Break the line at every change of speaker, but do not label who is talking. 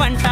పంట